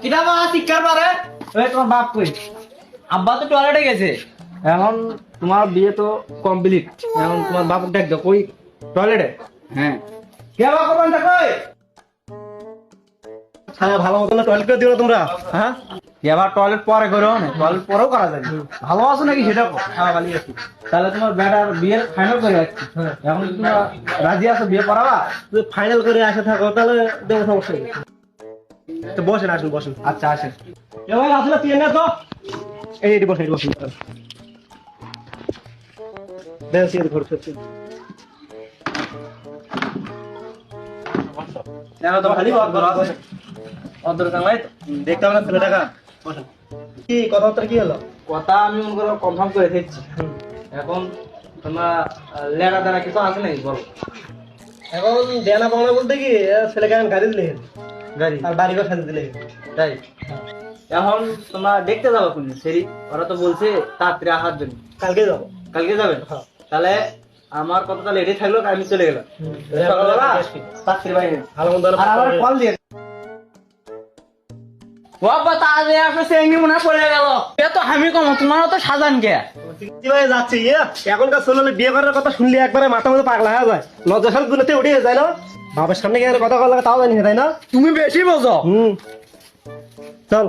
কিটা শিক্ষার পারে ওই তোমার বাপ কই আব্বা তো টয়লেটে গেছে এখন তোমার বিয়ে তো কমপ্লিট এখন তোমার বাপ দেখ দাও কই টয়লেটে হ্যাঁ। হ্যাঁ ভালো মতো টয়লেট করে দিও তোমরা। হ্যাঁ? এবার টয়লেট পরে করো টয়লেট পরেও করা যাবে ভালো আছো নাকি সেটা হ্যাঁ ভালো আছি। তাহলে তোমার বেটার বিয়ের ফাইনাল করে যাচ্ছি। এখন তোমরা রাজি আছো বিয়ে যদি ফাইনাল করে আসে থাকো তাহলে দেবো সমস্যা তো বসেন আসুন বসেন। আচ্ছা আসেন। আসলে তুই না তো। এই এটি বসেন এটি বসেন। দেন ঘর করছি তো খালি অদর না ছেলে টাকা বসেন। কি কথাবার্তা কি হলো? কথা আমি মনে করো কনফার্ম করে দিচ্ছি। এখন তোমরা লেড়া দ্বারা কিছু আছে নাকি? বলো। এখন দেনা পাওনা বলতে কি ছেলেকে এখন গাড়ি দিলে। গাড়ি। আর বাড়ি সাজিয়ে দিলে তাই? এখন তোমরা দেখতে যাব কোন সেরি ওরা তো বলছে তাড়াতাড়ি আসার জন্য। কালকে যাব। কালকে যাবেন হ্যাঁ। তাহলে আমার কথা তাহলে এটাই থাকল আমি চলে গেলাম। সকালবেলা তাড়াতাড়ি বাইরে ভালো মন্দ আর আমার কল দিয়ে বাবা তাহলে আসলে সেঙ্গি মনে পড়ে গেল। এ তো আমি কম তোমার তো সাজান কে কীভাবে যাচ্ছে ইয়ে? এখনকার ছেলে বিয়ে করার কথা শুনলে একবারে মাথা মধ্যে পাগলা হয়ে যায়। লজ্জাশাল গুলোতে উঠে যায় না? বাবার সামনে কথা বলা তাও জানি তাই না? তুমি বেশি বোঝো। হুম। চল।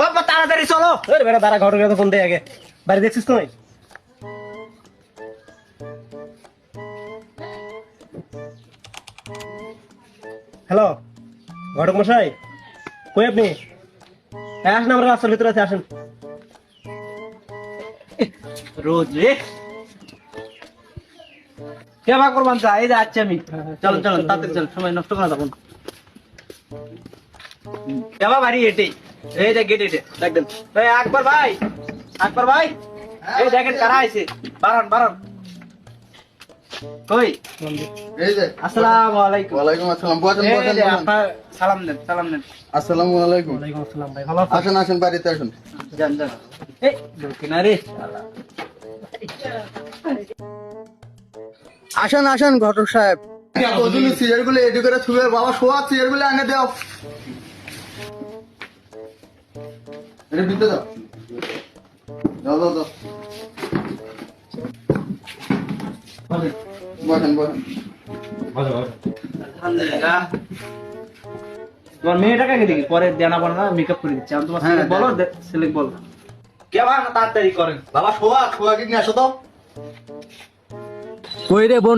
বাবা তাড়াতাড়ি চলো। বেটা দাঁড়া ঘর ফোন আগে। বাড়ি দেখছিস তো নাই হ্যালো? ঘটক মশাই কই আপনি? হ্যাঁ, আসেন আমরা রাস্তার ভিতরে আছে আসেন। রোজ রে কে বা করবান চা এই যে আচ্ছা আমি। চলো চলো তাড়াতাড়ি চলো সময় নষ্ট করা যাব না কেবা বাড়ি এটাই এই যে গেট এটে দেখবেন এই আকবর ভাই আকবর ভাই। এই দেখেন কারা আইছে? বারণ বারণ কই? এই যে আসসালামু আলাইকুম ওয়ালাইকুম আসসালাম। বসেন এই বসেন যে বসেন। আপনার সালাম দেন সালাম দেন। আসসালামু আলাইকুম। ওয়ালাইকুম আসসালাম ভাই ভালো আছেন? আসেন আসেন বাড়িতে আসুন। যান যান। এই দক্ষিণা আসেন আসেন ঘটক সাহেব। তুমি সিরিয়ালগুলো এডি করে থুবে বাবা শোয়া সিরিয়ালগুলো আনে দাও। এটা দিতে দাও। দাও দাও দাও। বসেন বসেন। আলহামদুলিল্লাহ। তোমার মেয়েটাকে আগে দেখি পরে দেনা বানা মেকআপ করে দিচ্ছি। আমি তোমার হ্যাঁ, ছেলে বলো দেন। ছেলে বলো। কে বা তাড়াতাড়ি করেন। বাবা শোয়া শোয়া কি নিয়ে আসো তো? কই রে বোন?